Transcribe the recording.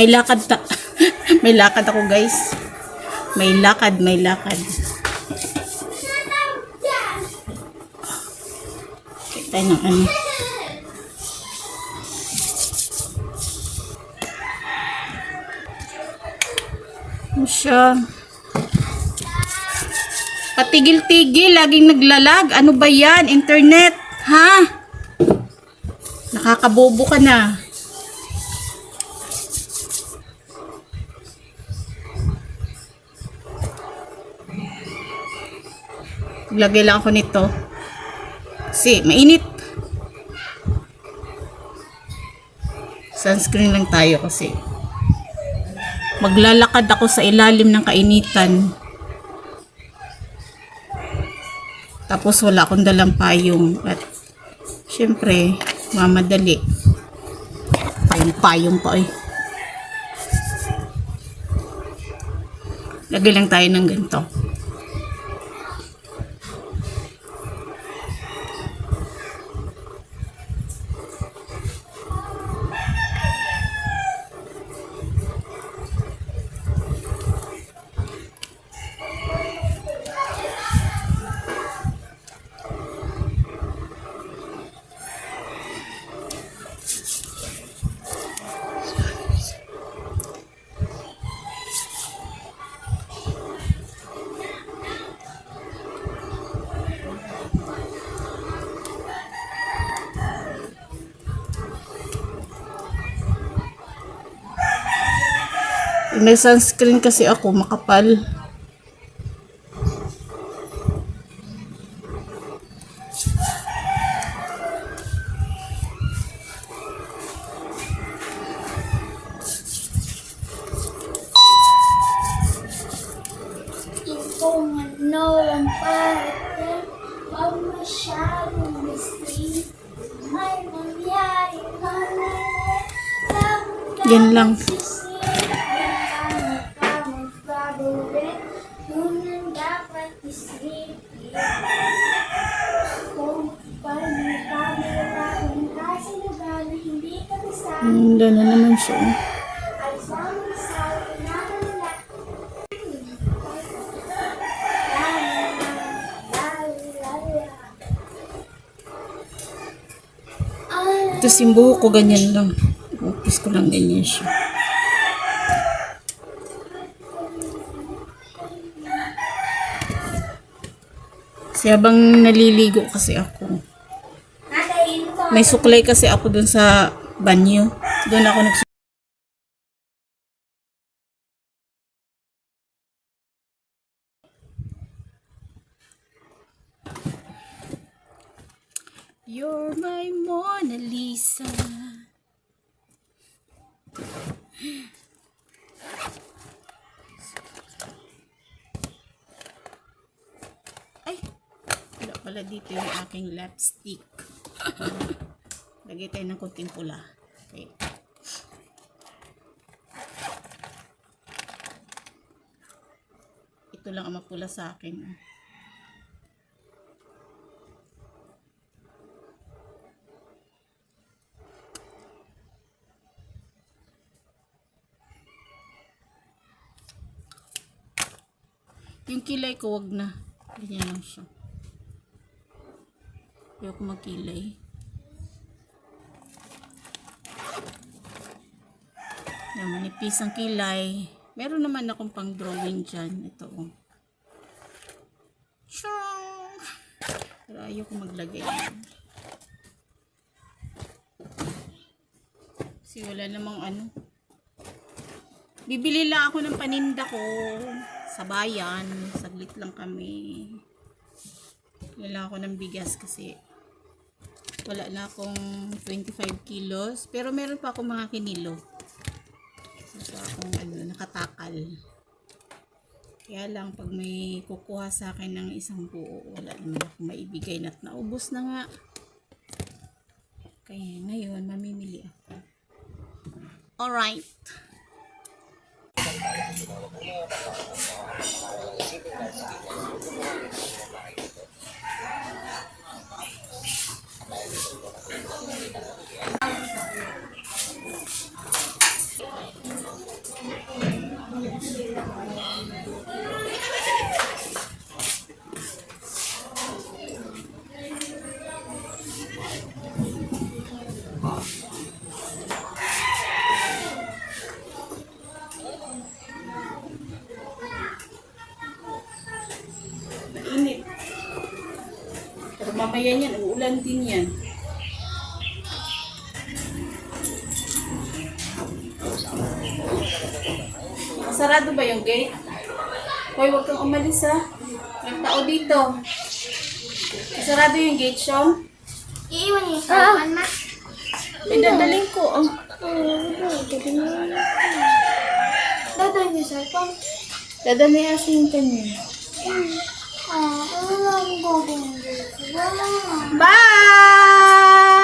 May lakad ta. may lakad ako, guys. May lakad, may lakad. Tayo ng ano. Ano siya? Patigil-tigil, laging naglalag. Ano ba yan? Internet? Ha? Nakakabobo ka na. Lagay lang ako nito. Kasi mainit. Sunscreen lang tayo kasi. Maglalakad ako sa ilalim ng kainitan. Tapos wala akong dalang payong. At syempre, mamadali. Payong-payong pa eh. Lagay lang tayo ng ganito. May sunscreen kasi ako, makapal. Mangyari na Yan lang. Hindi na naman siya. Tapos yung buhok ko ganyan lang. Upis ko lang ganyan siya. Kasi habang naliligo kasi ako. May suklay kasi ako dun sa banyo. Doon ako nag You're my Mona Lisa. Ay, wala pala dito yung aking lipstick. Lagay tayo ng kunting pula. Okay. Ito lang ang mapula sa akin. Yung kilay ko, wag na. Ganyan lang siya. Ayoko magkilay. Yan, manipis ang kilay. Meron naman akong pang drawing dyan. Ito, oh. Chong! Pero ayoko maglagay. Kasi wala namang ano. Bibili lang ako ng paninda ko sa bayan. Saglit lang kami. Lang ako ng bigas kasi wala na akong 25 kilos. Pero meron pa akong mga kinilo. Akong ano, nakatakal. Kaya lang, pag may kukuha sa akin ng isang buo, wala naman akong maibigay na naubos na nga. Kaya ngayon, mamimili ako. Alright. Yan yan. Uulan din yan. Sarado ba yung gate? Hoy, huwag kang umalis ha. May tao dito. Sarado yung gate, Sean. Iiwan niyo sa cellphone, ma. May dadaling ko. Ang Dadaan niyo sa dadali asin ka niya. Bye!